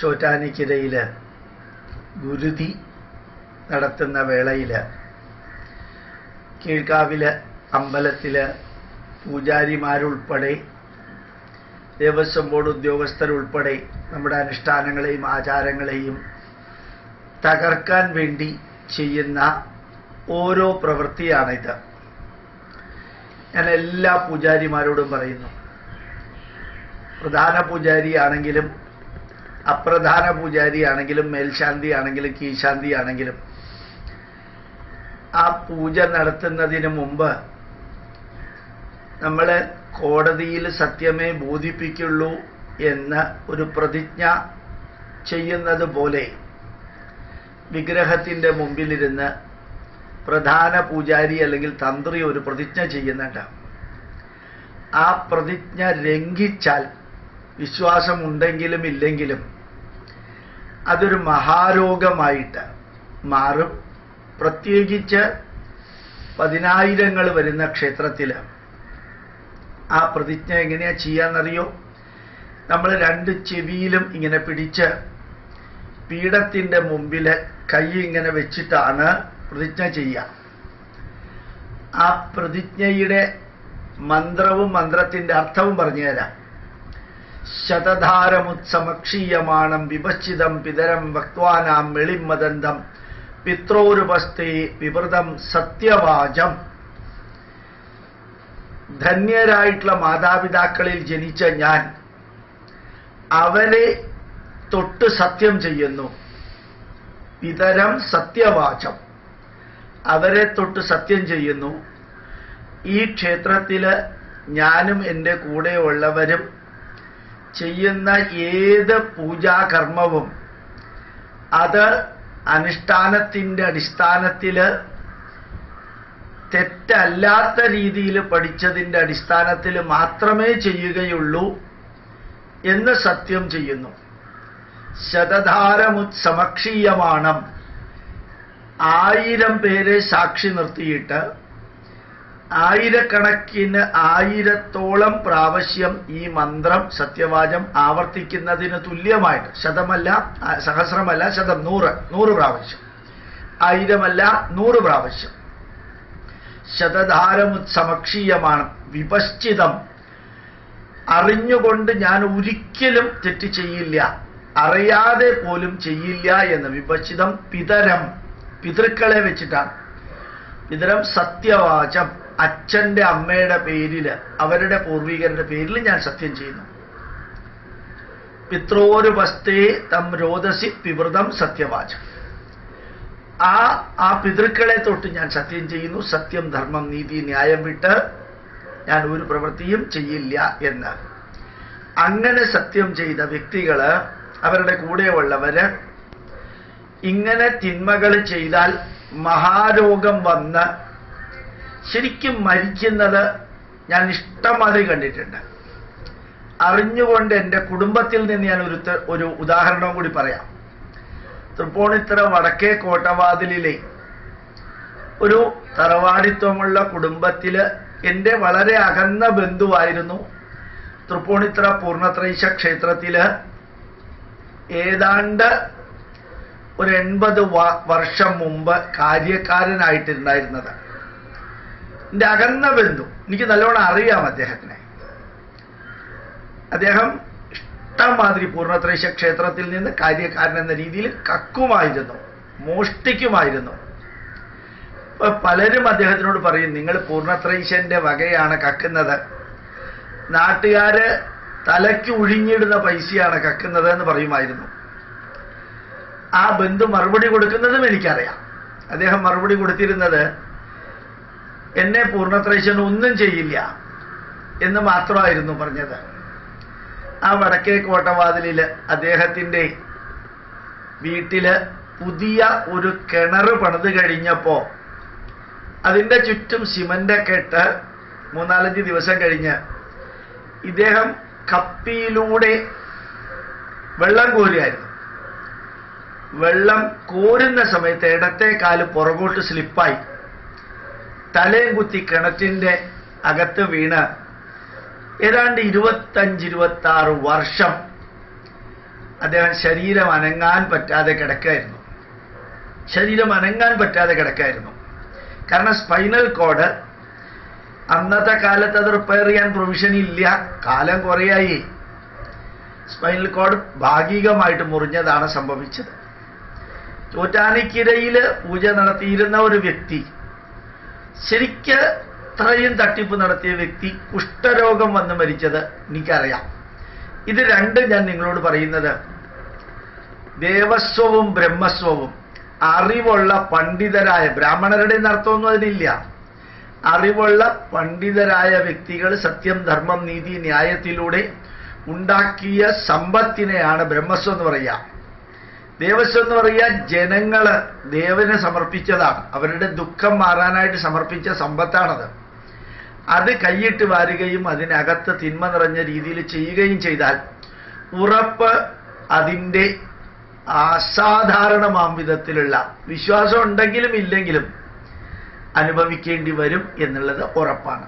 ചോറ്റാനിക്കരയിൽ ഗുരുതി നടത്തുന്ന വേളയിൽ കീഴ്ക്കാവിൽ അമ്പലത്തിൽ പൂജാരിമാരുൾപ്പെടെ ദേവസ്വം ബോർഡ് ഉദ്യോഗസ്ഥരുൾപ്പെടെ നമ്മുടെ അനുഷ്ഠാനങ്ങളെയും ആചാരങ്ങളെയും തകർക്കാൻ വേണ്ടി ചെയ്യുന്ന ഓരോ പ്രവൃത്തിയാണിത്. ഞാൻ എല്ലാ പൂജാരിമാരോടും പറയുന്നു. പ്രധാന പൂജാരി ആണെങ്കിലും അപ്രധാന പൂജാരി ആണെങ്കിലും മേൽശാന്തി ആണെങ്കിലും കീശാന്തി ആണെങ്കിലും ആ പൂജ നടത്തുന്നതിന് മുമ്പ് നമ്മൾ കോടതിയിൽ സത്യമേ ബോധിപ്പിക്കുള്ളൂ എന്ന് ഒരു പ്രതിജ്ഞ ചെയ്യുന്നത് പോലെ വിഗ്രഹത്തിന്റെ മുമ്പിലിരുന്ന് പ്രധാന പൂജാരി അല്ലെങ്കിൽ തന്ത്രി ഒരു പ്രതിജ്ഞ ചെയ്യുന്നുണ്ട്. ആ പ്രതിജ്ഞ ലംഘിച്ചാൽ വിശ്വാസമുണ്ടെങ്കിലും ഇല്ലെങ്കിലും അതൊരു മഹാരോഗമായിട്ട് മാറും. പ്രത്യേകിച്ച് പതിനായിരങ്ങൾ വരുന്ന ക്ഷേത്രത്തിൽ ആ പ്രതിജ്ഞ എങ്ങനെയാ ചെയ്യാന്നറിയോ? നമ്മൾ രണ്ട് ചെവിയിലും ഇങ്ങനെ പിടിച്ച് പീഠത്തിന്റെ മുമ്പിൽ കൈ ഇങ്ങനെ വെച്ചിട്ടാണ് പ്രതിജ്ഞ ചെയ്യുക. ആ പ്രതിജ്ഞയുടെ മന്ത്രവും മന്ത്രത്തിന്റെ അർത്ഥവും പറഞ്ഞുതരാം. ശതധാരമുത്സമക്ഷീയമാണം വിഭശ്ചിതം പിതരം വക്വാനാം മെളിമദന്തം പിത്രോരുപസ്ഥേ വിവൃതം സത്യവാചം. ധന്യരായിട്ടുള്ള മാതാപിതാക്കളിൽ ജനിച്ച ഞാൻ അവരെ തൊട്ട് സത്യം ചെയ്യുന്നു. പിതരം സത്യവാചം. അവരെ തൊട്ട് സത്യം ചെയ്യുന്നു. ഈ ക്ഷേത്രത്തിൽ ഞാനും എന്റെ കൂടെയുള്ളവരും ചെയ്യുന്ന ഏത് പൂജാകർമ്മവും അത് അനുഷ്ഠാനത്തിന്റെ അടിസ്ഥാനത്തിൽ തെറ്റല്ലാത്ത രീതിയിൽ പഠിച്ചതിന്റെ അടിസ്ഥാനത്തിൽ മാത്രമേ ചെയ്യുകയുള്ളൂ എന്ന് സത്യം ചെയ്യുന്നു. ശതധാരമുത്സമക്ഷീയമാണം ആയിരം പേരെ സാക്ഷി നിർത്തിയിട്ട് ആയിരക്കണക്കിന് ആയിരത്തോളം പ്രാവശ്യം ഈ മന്ത്രം സത്യവാചം ആവർത്തിക്കുന്നതിന് തുല്യമായിട്ട് ശതമല്ല സഹസ്രമല്ല ശതം നൂറ് നൂറ് പ്രാവശ്യം. ആയിരമല്ല നൂറ് പ്രാവശ്യം. ശതധാരമുത്സമക്ഷീയമാണ് വിപശ്ചിതം. അറിഞ്ഞുകൊണ്ട് ഞാൻ ഒരിക്കലും തെറ്റ് ചെയ്യില്ല അറിയാതെ പോലും ചെയ്യില്ല എന്ന് വിപശ്ചിതം പിതരം പിതൃക്കളെ വെച്ചിട്ടാണ്. പിതരം സത്യവാചം. അച്ഛന്റെ അമ്മയുടെ പേരിൽ അവരുടെ പൂർവികരുടെ പേരിൽ ഞാൻ സത്യം ചെയ്യുന്നു. പിത്രോരുപസ്ഥേ തം രോദസി പിവൃതം സത്യവാച. ആ ആ പിതൃക്കളെ തൊട്ട് ഞാൻ സത്യം ചെയ്യുന്നു. സത്യം ധർമ്മം നീതി ന്യായം വിട്ട് ഞാൻ ഒരു പ്രവൃത്തിയും ചെയ്യില്ല എന്ന്. അങ്ങനെ സത്യം ചെയ്ത വ്യക്തികൾ അവരുടെ കൂടെയുള്ളവര് ഇങ്ങനെ തിന്മകൾ ചെയ്താൽ മഹാരോഗം വന്ന് ശരിക്കും മരിക്കുന്നത് ഞാൻ ഇഷ്ടമാതിരി കണ്ടിട്ടുണ്ട്. അറിഞ്ഞുകൊണ്ട് എന്റെ കുടുംബത്തിൽ നിന്ന് ഞാൻ ഒരു ഒരു ഉദാഹരണവും കൂടി പറയാം. തൃപ്പൂണിത്തറ വടക്കേ കോട്ടവാതിലിലെ ഒരു തറവാടിത്വമുള്ള കുടുംബത്തിൽ എന്റെ വളരെ അകന്ന ബന്ധുവായിരുന്നു തൃപ്പൂണിത്തറ പൂർണത്രൈശ ക്ഷേത്രത്തിൽ. ഏതാണ്ട് ഒരു എൺപത് വർഷം മുമ്പ് കാര്യക്കാരനായിട്ടുണ്ടായിരുന്നത് എന്റെ അകന്ന ബന്ധു. എനിക്ക് നല്ലോണം അറിയാം അദ്ദേഹത്തിനെ. അദ്ദേഹം ഇഷ്ടംമാതിരി പൂർണത്രൈശ ക്ഷേത്രത്തിൽ നിന്ന് കാര്യക്കാരൻ എന്ന രീതിയിൽ കക്കുമായിരുന്നു. മോഷ്ടിക്കുമായിരുന്നു. ഇപ്പൊ പലരും അദ്ദേഹത്തിനോട് പറയും നിങ്ങൾ പൂർണത്രൈശന്റെ വകയാണ് കക്കുന്നത്. നാട്ടുകാര് തലയ്ക്ക് ഒഴിഞ്ഞിടുന്ന പൈസയാണ് കക്കുന്നത് എന്ന് പറയുമായിരുന്നു. ആ ബന്ധു മറുപടി കൊടുക്കുന്നതും എനിക്കറിയാം. അദ്ദേഹം മറുപടി കൊടുത്തിരുന്നത് എന്നെ പൂർണത്രൈശൻ ഒന്നും ചെയ്യില്ല എന്ന് മാത്രമായിരുന്നു പറഞ്ഞത്. ആ വടക്കേ കോട്ടവാതിലിൽ അദ്ദേഹത്തിന്റെ വീട്ടിൽ പുതിയ ഒരു കിണർ പണിത് കഴിഞ്ഞപ്പോ അതിന്റെ ചുറ്റും സിമന്റൊക്കെ ഇട്ട് മൂന്നാലഞ്ച് ദിവസം കഴിഞ്ഞ് ഇദ്ദേഹം കപ്പിയിലൂടെ വെള്ളം കോരുകയായിരുന്നു. വെള്ളം കോരുന്ന സമയത്ത് ഇടത്തെ കാൽ പുറകോട്ട് സ്ലിപ്പായി തലയും കുത്തി കിണറ്റിന്റെ അകത്ത് വീണ്. ഏതാണ്ട് ഇരുപത്തഞ്ച് ഇരുപത്തി ആറ് വർഷം അദ്ദേഹം ശരീരം അനങ്ങാൻ പറ്റാതെ കിടക്കായിരുന്നു. ശരീരം അനങ്ങാൻ പറ്റാതെ കിടക്കായിരുന്നു. കാരണം സ്പൈനൽ കോഡ് അന്നത്തെ കാലത്ത് അത് റിപ്പയർ ചെയ്യാൻ പ്രൊവിഷൻ ഇല്ല. കാലം കുറയായി. സ്പൈനൽ കോഡ് ഭാഗികമായിട്ട് മുറിഞ്ഞതാണ് സംഭവിച്ചത്. ചോറ്റാനിക്കിരയിൽ പൂജ നടത്തിയിരുന്ന ഒരു വ്യക്തി ശരിക്ക് ഇത്രയും തട്ടിപ്പ് നടത്തിയ വ്യക്തി കുഷ്ഠരോഗം വന്ന് മരിച്ചത് എനിക്കറിയാം. ഇത് രണ്ടും ഞാൻ നിങ്ങളോട് പറയുന്നത് ദേവസ്വവും ബ്രഹ്മസ്വവും അറിവുള്ള പണ്ഡിതരായ ബ്രാഹ്മണരുടെ അർത്ഥമൊന്നും അതിനില്ല അറിവുള്ള പണ്ഡിതരായ വ്യക്തികൾ സത്യം ധർമ്മം നീതി ന്യായത്തിലൂടെ ഉണ്ടാക്കിയ സമ്പത്തിനെയാണ് ബ്രഹ്മസ്വം എന്ന് പറയുക. ദേവസ്വം എന്ന് പറയുക ജനങ്ങൾ ദേവന് സമർപ്പിച്ചതാണ്. അവരുടെ ദുഃഖം മാറാനായിട്ട് സമർപ്പിച്ച സമ്പത്താണത്. അത് കൈയിട്ട് വാരുകയും അതിനകത്ത് തിന്മ നിറഞ്ഞ രീതിയിൽ ചെയ്യുകയും ചെയ്താൽ ഉറപ്പ് അതിന്റെ അസാധാരണമാം വിധത്തിലുള്ള വിശ്വാസം ഉണ്ടെങ്കിലും ഇല്ലെങ്കിലും അനുഭവിക്കേണ്ടി വരും എന്നുള്ളത് ഉറപ്പാണ്.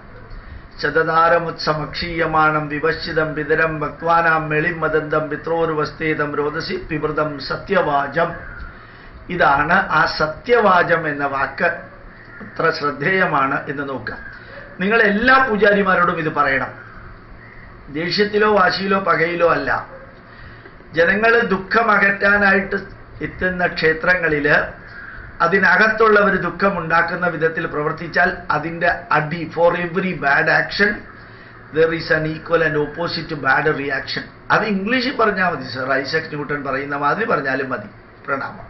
ശതതാരമുത്സമക്ഷീയമാണം വിവശ്ചിതം പിതരം ഭക്വാനാം മെളിമദന്തം പിത്രോർവസ്തേതം രോദസി പിവൃതം സത്യവാചം ഇതാണ് ആ സത്യവാചം എന്ന വാക്ക്. അത്ര ശ്രദ്ധേയമാണ് എന്ന് നോക്കുക. നിങ്ങൾ എല്ലാ പൂജാരിമാരോടും ഇത് പറയണം. ദേഷ്യത്തിലോ വാശിയിലോ പകയിലോ അല്ല. ജനങ്ങൾ ദുഃഖമകറ്റാനായിട്ട് എത്തുന്ന ക്ഷേത്രങ്ങളിൽ അതിനകത്തുള്ളവർ ദുഃഖമുണ്ടാക്കുന്ന വിധത്തിൽ പ്രവർത്തിച്ചാൽ അതിന്റെ അടി for every bad action there is an equal and opposite bad reaction അത് ഇംഗ്ലീഷിൽ പറഞ്ഞാൽ മതി സർ ഐസക് ന്യൂട്ടൺ പറയുന്ന മാതിരി പറഞ്ഞാലും മതി. പ്രണാമം.